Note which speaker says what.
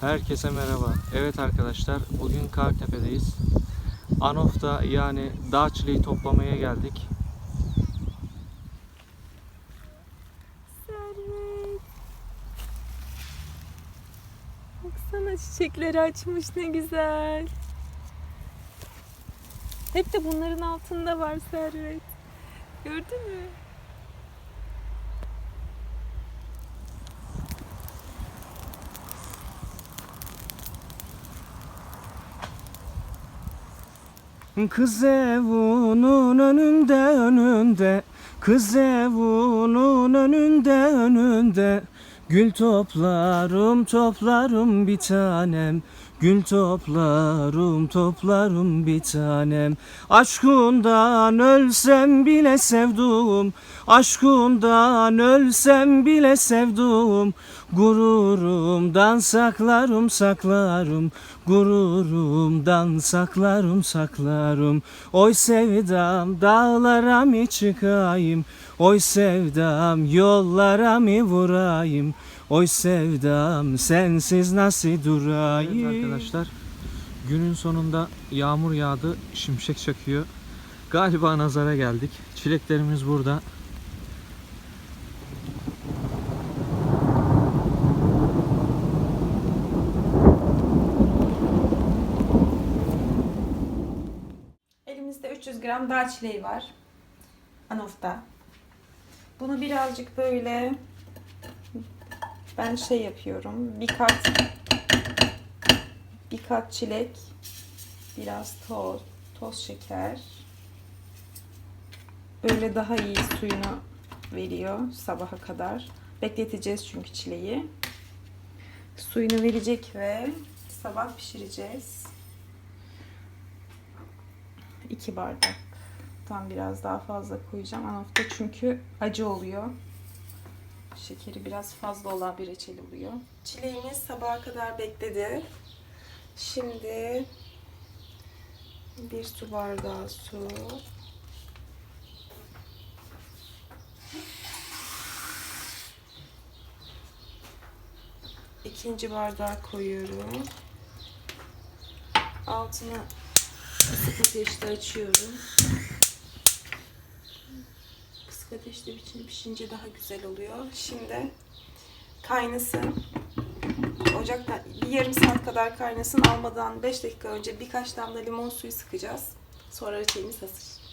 Speaker 1: Herkese merhaba. Evet arkadaşlar, bugün Kartepe'deyiz. Anof'ta yani dağ çileği toplamaya geldik.
Speaker 2: Servet. Baksana çiçekleri açmış ne güzel. Hep de bunların altında var Servet. Gördün mü?
Speaker 1: Kız evunun önünde önünde. Kız evunun önünde önünde. Gül toplarım toplarım bir tanem Gül toplarım toplarım bir tanem. Aşkından ölsem bile sevduğum Aşkından ölsem bile sevduğum. Gururumdan saklarım saklarım. Gururumdan saklarım saklarım. Oy sevdam dağlara mı çıkayım? Oy sevdam yollara mı vurayım Oy sevdam sensiz nasıl durayım evet arkadaşlar günün sonunda yağmur yağdı şimşek çakıyor Galiba nazara geldik çileklerimiz burada
Speaker 2: Elimizde 300 gram dağ çileği var. Anof'ta. Bunu birazcık böyle ben şey yapıyorum. Bir kat bir kat çilek, biraz toz, toz şeker. Böyle daha iyi suyunu veriyor sabaha kadar. Bekleteceğiz çünkü çileği. Suyunu verecek ve sabah pişireceğiz. 2 bardak. Tam biraz daha fazla koyacağım. Anofta çünkü acı oluyor. Şekeri biraz fazla olan bir reçel oluyor. Çileğimiz sabaha kadar bekledi. Şimdi bir su bardağı su. İkinci bardağı koyuyorum. Altını ateşte açıyorum. Kısık ateşte pişince daha güzel oluyor. Şimdi kaynasın. Ocakta bir yarım saat kadar kaynasın. Almadan 5 dakika önce birkaç damla limon suyu sıkacağız. Sonra reçelimiz hazır.